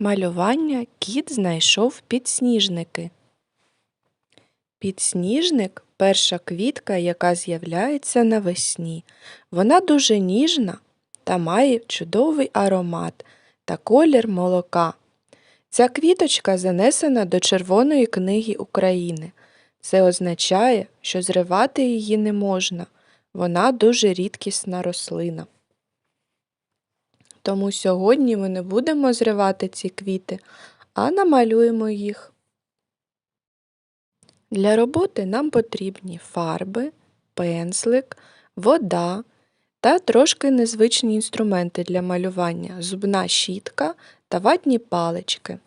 Малювання кіт знайшов підсніжники. Підсніжник перша квітка, яка з'являється навесні. Вона дуже ніжна та має чудовий аромат та колір молока. Ця квіточка занесена до Червоної книги України. Це означає, що зривати її не можна. Вона дуже рідкісна рослина. Тому сьогодні ми не будемо зривати ці квіти, а намалюємо їх. Для роботи нам потрібні фарби, пензлик, вода та трошки незвичні інструменти для малювання зубна щітка та ватні палички.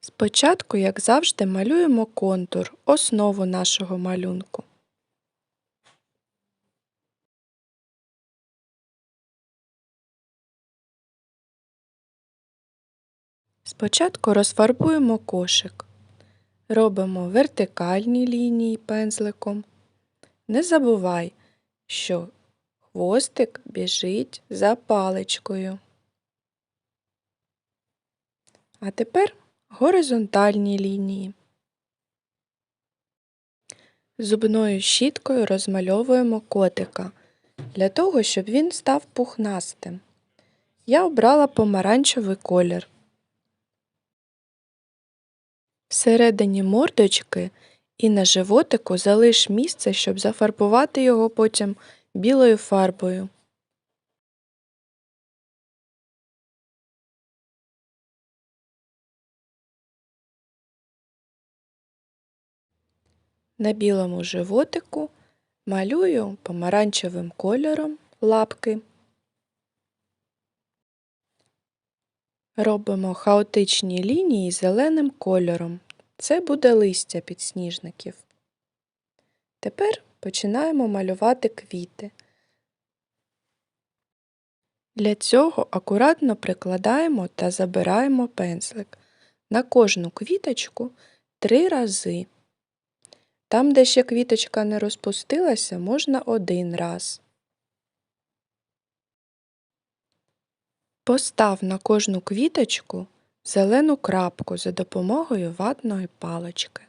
Спочатку, як завжди, малюємо контур, основу нашого малюнку. Спочатку розфарбуємо кошик. Робимо вертикальні лінії пензликом. Не забувай, що хвостик біжить за паличкою. А тепер горизонтальні лінії. Зубною щіткою розмальовуємо котика для того, щоб він став пухнастим. Я обрала помаранчевий колір. Всередині мордочки і на животику залиш місце, щоб зафарбувати його потім білою фарбою. На білому животику малюю помаранчевим кольором лапки. Робимо хаотичні лінії зеленим кольором. Це буде листя підсніжників. Тепер починаємо малювати квіти. Для цього акуратно прикладаємо та забираємо пензлик на кожну квіточку три рази. Там, де ще квіточка не розпустилася, можна один раз. Постав на кожну квіточку зелену крапку за допомогою ватної палички.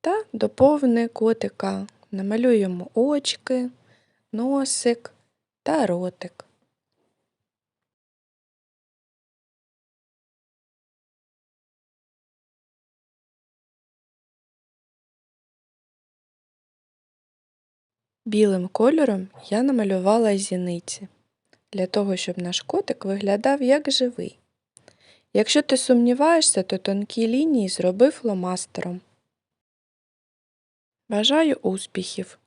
Та доповни котика намалюємо очки, носик та ротик. Білим кольором я намалювала зіниці для того, щоб наш котик виглядав як живий. Якщо ти сумніваєшся, то тонкі лінії зроби фломастером. Бажаю успіхів!